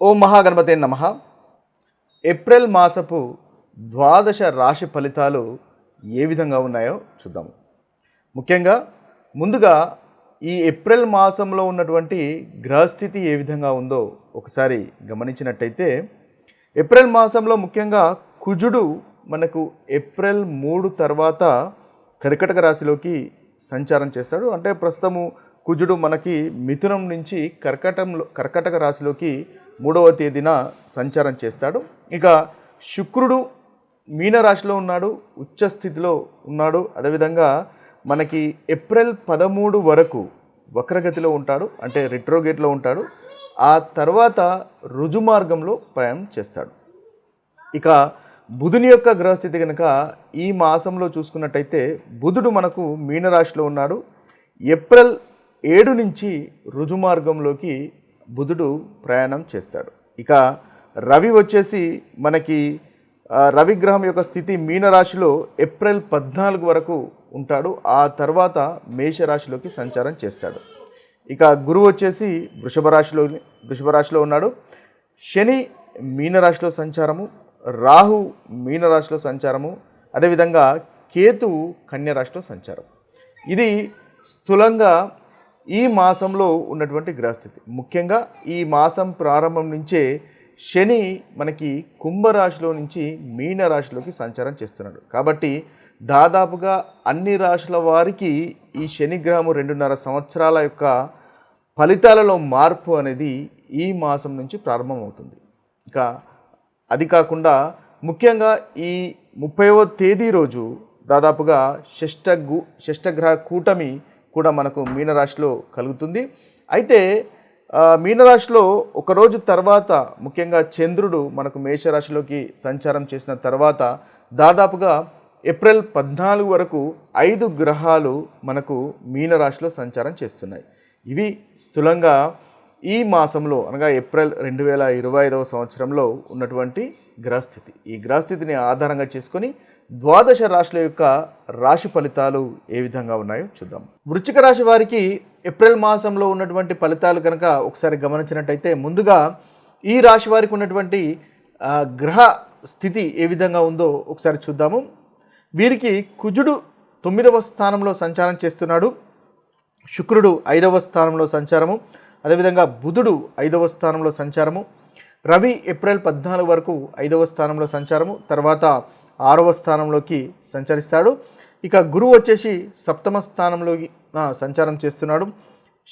ఓం మహాగణపతే నమ. ఏప్రిల్ మాసపు ద్వాదశ రాశి ఫలితాలు ఏ విధంగా ఉన్నాయో చూద్దాము ముఖ్యంగా ముందుగా ఈ ఏప్రిల్ మాసంలో ఉన్నటువంటి గ్రహస్థితి ఏ విధంగా ఉందో ఒకసారి గమనించినట్టయితే ఏప్రిల్ మాసంలో ముఖ్యంగా కుజుడు మనకు ఏప్రిల్ మూడు తర్వాత కర్కటక రాశిలోకి సంచారం చేస్తాడు. అంటే ప్రస్తుతము కుజుడు మనకి మిథునం నుంచి కర్కటంలో కర్కటక రాశిలోకి మూడవ తేదీన సంచారం చేస్తాడు. ఇక శుక్రుడు మీనరాశిలో ఉన్నాడు ఉచ్చ స్థితిలో ఉన్నాడు. అదేవిధంగా మనకి ఏప్రిల్ పదమూడు వరకు వక్రగతిలో ఉంటాడు అంటే రిట్రోగేట్లో ఉంటాడు. ఆ తర్వాత రుజుమార్గంలో ప్రయాణం చేస్తాడు. ఇక బుధుని యొక్క గ్రహస్థితి కనుక ఈ మాసంలో చూసుకున్నట్టయితే బుధుడు మనకు మీనరాశిలో ఉన్నాడు. ఏప్రిల్ ఏడు నుంచి రుజుమార్గంలోకి బుధుడు ప్రయాణం చేస్తాడు. ఇక రవి వచ్చేసి మనకి రవిగ్రహం యొక్క స్థితి మీనరాశిలో ఏప్రిల్ పద్నాలుగు వరకు ఉంటాడు. ఆ తర్వాత మేషరాశిలోకి సంచారం చేస్తాడు. ఇక గురువు వచ్చేసి వృషభ రాశిలో వృషభ రాశిలో ఉన్నాడు. శని మీనరాశిలో సంచారము రాహు మీనరాశిలో సంచారము అదేవిధంగా కేతువు కన్యరాశిలో సంచారం. ఇది స్థూలంగా ఈ మాసంలో ఉన్నటువంటి గ్రహస్థితి. ముఖ్యంగా ఈ మాసం ప్రారంభం నుంచే శని మనకి కుంభరాశిలో నుంచి మీన రాశిలోకి సంచారం చేస్తున్నాడు. కాబట్టి దాదాపుగా అన్ని రాశుల వారికి ఈ శనిగ్రహము రెండున్నర సంవత్సరాల యొక్క ఫలితాలలో మార్పు అనేది ఈ మాసం నుంచి ప్రారంభమవుతుంది. ఇక అది కాకుండా ముఖ్యంగా ఈ ముప్పైవ తేదీ రోజు దాదాపుగా షష్ఠ గు షష్ఠగ్రహ కూటమి కూడా మనకు మీనరాశిలో కలుగుతుంది. అయితే మీనరాశిలో ఒకరోజు తర్వాత ముఖ్యంగా చంద్రుడు మనకు మేషరాశిలోకి సంచారం చేసిన తర్వాత దాదాపుగా ఏప్రిల్ పద్నాలుగు వరకు ఐదు గ్రహాలు మనకు మీనరాశిలో సంచారం చేస్తున్నాయి. ఇవి స్థూలంగా ఈ మాసంలో అనగా ఏప్రిల్ రెండు వేల ఇరవై ఐదవ సంవత్సరంలో ఉన్నటువంటి గ్రహస్థితి. ఈ గ్రహస్థితిని ఆధారంగా చేసుకొని ద్వాదశ రాశుల యొక్క రాశి ఫలితాలు ఏ విధంగా ఉన్నాయో చూద్దాం. వృచ్చిక రాశి వారికి ఏప్రిల్ మాసంలో ఉన్నటువంటి ఫలితాలు కనుక ఒకసారి గమనించినట్టయితే ముందుగా ఈ రాశి వారికి ఉన్నటువంటి గ్రహ స్థితి ఏ విధంగా ఉందో ఒకసారి చూద్దాము. వీరికి కుజుడు తొమ్మిదవ స్థానంలో సంచారం చేస్తున్నాడు. శుక్రుడు ఐదవ స్థానంలో సంచారము. అదేవిధంగా బుధుడు ఐదవ స్థానంలో సంచారము. రవి ఏప్రిల్ పద్నాలుగు వరకు ఐదవ స్థానంలో సంచారము. తర్వాత ఆరవ స్థానంలోకి సంచరిస్తాడు. ఇక గురువు వచ్చేసి సప్తమ స్థానంలోకి సంచారం చేస్తున్నాడు.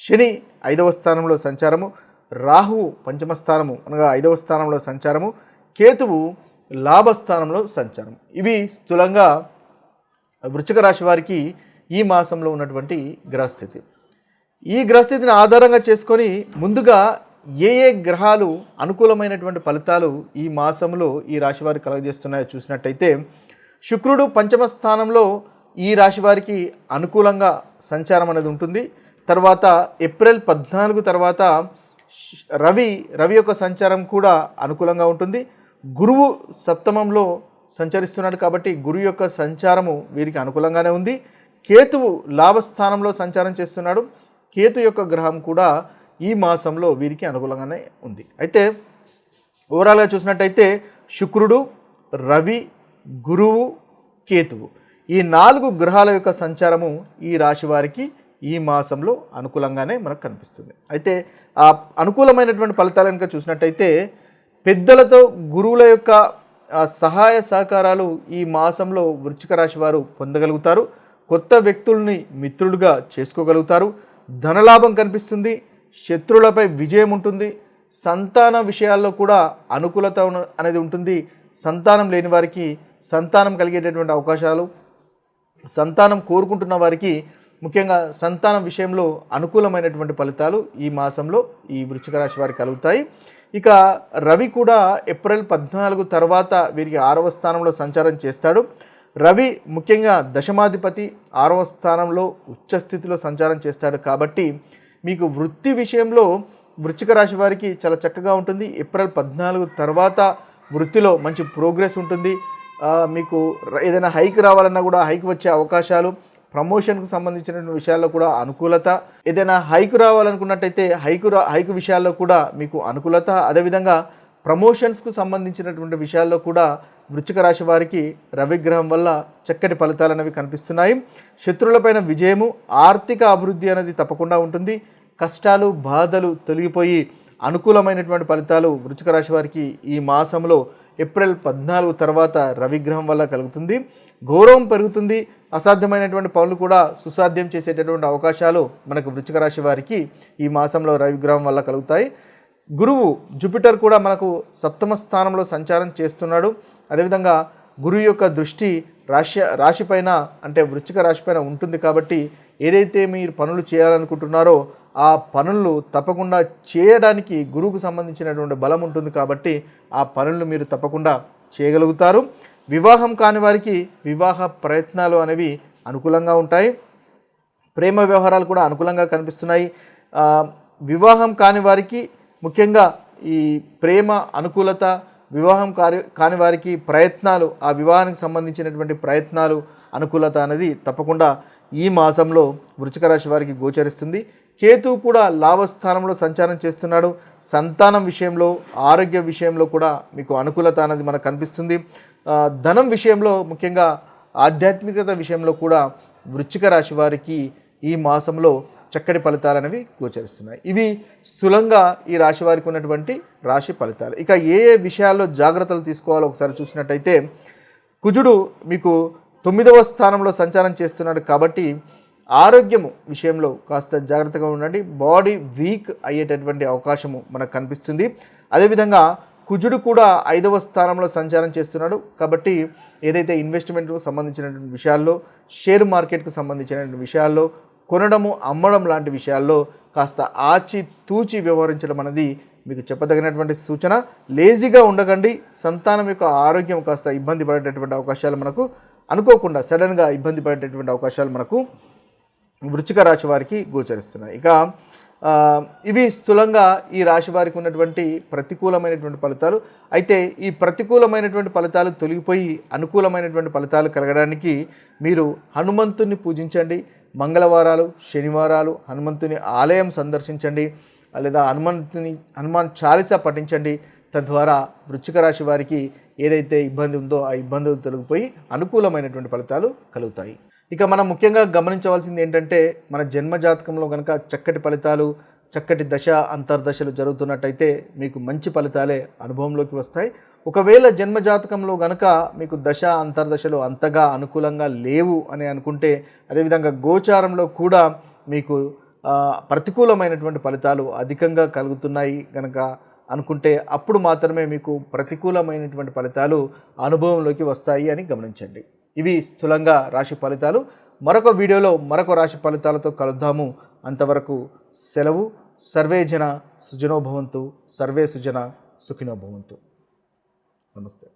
శని ఐదవ స్థానంలో సంచారము. రాహువు పంచమ స్థానము అనగా ఐదవ స్థానంలో సంచారము. కేతువు లాభస్థానంలో సంచారం. ఇవి స్థూలంగా వృశ్చిక రాశి వారికి ఈ మాసంలో ఉన్నటువంటి గ్రహస్థితి. ఈ గ్రహస్థితిని ఆధారంగా చేసుకొని ముందుగా ఏ ఏ గ్రహాలు అనుకూలమైనటువంటి ఫలితాలు ఈ మాసంలో ఈ రాశి కలగజేస్తున్నాయో చూసినట్టయితే శుక్రుడు పంచమ స్థానంలో ఈ రాశి వారికి అనుకూలంగా సంచారం అనేది ఉంటుంది. తర్వాత ఏప్రిల్ పద్నాలుగు తర్వాత రవి రవి యొక్క సంచారం కూడా అనుకూలంగా ఉంటుంది. గురువు సప్తమంలో సంచరిస్తున్నాడు కాబట్టి గురువు యొక్క సంచారము వీరికి అనుకూలంగానే ఉంది. కేతువు లాభస్థానంలో సంచారం చేస్తున్నాడు. కేతు యొక్క గ్రహం కూడా ఈ మాసంలో వీరికి అనుకూలంగానే ఉంది. అయితే ఓవరాల్గా చూసినట్టయితే శుక్రుడు రవి గురువు కేతువు ఈ నాలుగు గ్రహాల యొక్క సంచారము ఈ రాశి వారికి ఈ మాసంలో అనుకూలంగానే మనకు కనిపిస్తుంది. అయితే ఆ అనుకూలమైనటువంటి ఫలితాలు కనుక చూసినట్టయితే పెద్దలతో గురువుల యొక్క సహాయ సహకారాలు ఈ మాసంలో వృచ్చిక రాశి వారు పొందగలుగుతారు. కొత్త వ్యక్తుల్ని మిత్రులుగా చేసుకోగలుగుతారు. ధనలాభం కనిపిస్తుంది. శత్రువులపై విజయం ఉంటుంది. సంతాన విషయాల్లో కూడా అనుకూలత అనేది ఉంటుంది. సంతానం లేని వారికి సంతానం కలిగేటటువంటి అవకాశాలు సంతానం కోరుకుంటున్న వారికి ముఖ్యంగా సంతానం విషయంలో అనుకూలమైనటువంటి ఫలితాలు ఈ మాసంలో ఈ వృచ్చిక రాశి వారికి కలుగుతాయి. ఇక రవి కూడా ఏప్రిల్ పద్నాలుగు తర్వాత వీరికి ఆరవ స్థానంలో సంచారం చేస్తాడు. రవి ముఖ్యంగా దశమాధిపతి ఆరవ స్థానంలో ఉచ్చస్థితిలో సంచారం చేస్తాడు కాబట్టి మీకు వృత్తి విషయంలో వృచ్చిక రాశి వారికి చాలా చక్కగా ఉంటుంది. ఏప్రిల్ పద్నాలుగు తర్వాత వృత్తిలో మంచి ప్రోగ్రెస్ ఉంటుంది. మీకు ఏదైనా హైక్ రావాలన్నా కూడా హైక్ వచ్చే అవకాశాలు ప్రమోషన్కు సంబంధించిన విషయాల్లో కూడా అనుకూలత. ఏదైనా హైకు రావాలనుకున్నట్టయితే హైకు రా హైకు విషయాల్లో కూడా మీకు అనుకూలత. అదేవిధంగా ప్రమోషన్స్కు సంబంధించినటువంటి విషయాల్లో కూడా వృచ్చిక రాశి వారికి రవిగ్రహం వల్ల చక్కటి ఫలితాలు అనేవి కనిపిస్తున్నాయి. శత్రువులపైన విజయము ఆర్థిక అభివృద్ధి అనేది తప్పకుండా ఉంటుంది. కష్టాలు బాధలు తొలగిపోయి అనుకూలమైనటువంటి ఫలితాలు వృచ్చిక రాశి వారికి ఈ మాసంలో ఏప్రిల్ పద్నాలుగు తర్వాత రవిగ్రహం వల్ల కలుగుతుంది. గౌరవం పెరుగుతుంది. అసాధ్యమైనటువంటి పనులు కూడా సుసాధ్యం చేసేటటువంటి అవకాశాలు మనకు వృచ్చిక రాశి వారికి ఈ మాసంలో రవిగ్రహం వల్ల కలుగుతాయి. గురువు జూపిటర్ కూడా మనకు సప్తమ స్థానంలో సంచారం చేస్తున్నాడు. అదేవిధంగా గురువు యొక్క దృష్టి రాశి రాశిపైన అంటే వృచ్చిక రాశిపైన ఉంటుంది కాబట్టి ఏదైతే మీరు పనులు చేయాలనుకుంటున్నారో ఆ పనులు తప్పకుండా చేయడానికి గురువుకు సంబంధించినటువంటి బలం ఉంటుంది కాబట్టి ఆ పనులు మీరు తప్పకుండా చేయగలుగుతారు. వివాహం కాని వారికి వివాహ ప్రయత్నాలు అనేవి అనుకూలంగా ఉంటాయి. ప్రేమ వ్యవహారాలు కూడా అనుకూలంగా కనిపిస్తున్నాయి. వివాహం కాని వారికి ముఖ్యంగా ఈ ప్రేమ అనుకూలత వివాహం కాని వారికి ప్రయత్నాలు ఆ వివాహానికి సంబంధించినటువంటి ప్రయత్నాలు అనుకూలత అనేది తప్పకుండా ఈ మాసంలో వృశ్చిక రాశి వారికి గోచరిస్తుంది. కేతు కూడా లాభస్థానంలో సంచారం చేస్తున్నాడు. సంతానం విషయంలో ఆరోగ్య విషయంలో కూడా మీకు అనుకూలత అనేది మనకు కనిపిస్తుంది. ధనం విషయంలో ముఖ్యంగా ఆధ్యాత్మికత విషయంలో కూడా వృచ్చిక రాశి వారికి ఈ మాసంలో చక్కటి ఫలితాలు అనేవి గోచరిస్తున్నాయి. ఇవి స్థూలంగా ఈ రాశి వారికి ఉన్నటువంటి రాశి ఫలితాలు. ఇక ఏ ఏ విషయాల్లో జాగ్రత్తలు తీసుకోవాలో ఒకసారి చూసినట్టయితే కుజుడు మీకు తొమ్మిదవ స్థానంలో సంచారం చేస్తున్నాడు కాబట్టి ఆరోగ్యము విషయంలో కాస్త జాగ్రత్తగా ఉండండి. బాడీ వీక్ అయ్యేటటువంటి అవకాశము మనకు కనిపిస్తుంది. అదేవిధంగా కుజుడు కూడా ఐదవ స్థానంలో సంచారం చేస్తున్నాడు కాబట్టి ఏదైతే ఇన్వెస్ట్మెంట్కు సంబంధించినటువంటి విషయాల్లో షేర్ మార్కెట్కు సంబంధించినటువంటి విషయాల్లో కొనడము అమ్మడం లాంటి విషయాల్లో కాస్త ఆచి తూచి వ్యవహరించడం అనేది మీకు చెప్పదగినటువంటి సూచన. లేజీగా ఉండకండి. సంతానం యొక్క ఆరోగ్యం కాస్త ఇబ్బంది పడేటటువంటి అవకాశాలు మనకు అనుకోకుండా సడన్గా ఇబ్బంది పడేటటువంటి అవకాశాలు మనకు వృచ్చిక రాశి వారికి గోచరిస్తున్నాయి. ఇక ఇవి స్థూలంగా ఈ రాశి వారికి ఉన్నటువంటి ప్రతికూలమైనటువంటి ఫలితాలు. అయితే ఈ ప్రతికూలమైనటువంటి ఫలితాలు తొలగిపోయి అనుకూలమైనటువంటి ఫలితాలు కలగడానికి మీరు హనుమంతుణ్ణి పూజించండి. మంగళవారాలు శనివారాలు హనుమంతుని ఆలయం సందర్శించండి లేదా హనుమంతుని హనుమాన్ చాలీసా పఠించండి. తద్వారా వృశ్చిక రాశి వారికి ఏదైతే ఇబ్బంది ఉందో ఆ ఇబ్బందులు తొలగిపోయి అనుకూలమైనటువంటి ఫలితాలు కలుగుతాయి. ఇక మనం ముఖ్యంగా గమనించవలసింది ఏంటంటే మన జన్మ జాతకంలో కనుక చక్కటి ఫలితాలు చక్కటి దశ అంతర్దశలు జరుగుతున్నట్టయితే మీకు మంచి ఫలితాలే అనుభవంలోకి వస్తాయి. ఒకవేళ జన్మజాతకంలో గనక మీకు దశ అంతర్దశలు అంతగా అనుకూలంగా లేవు అని అనుకుంటే అదేవిధంగా గోచారంలో కూడా మీకు ప్రతికూలమైనటువంటి ఫలితాలు అధికంగా కలుగుతున్నాయి కనుక అనుకుంటే అప్పుడు మాత్రమే మీకు ప్రతికూలమైనటువంటి ఫలితాలు అనుభవంలోకి వస్తాయి అని గమనించండి. ఇవి స్థూలంగా రాశి ఫలితాలు. మరొక వీడియోలో మరొక రాశి ఫలితాలతో కలుద్దాము. అంతవరకు సెలవు. సర్వే జన సుజనోభవంతు. సర్వే సుజన సుఖినోభవంతు. നമസ്തേ.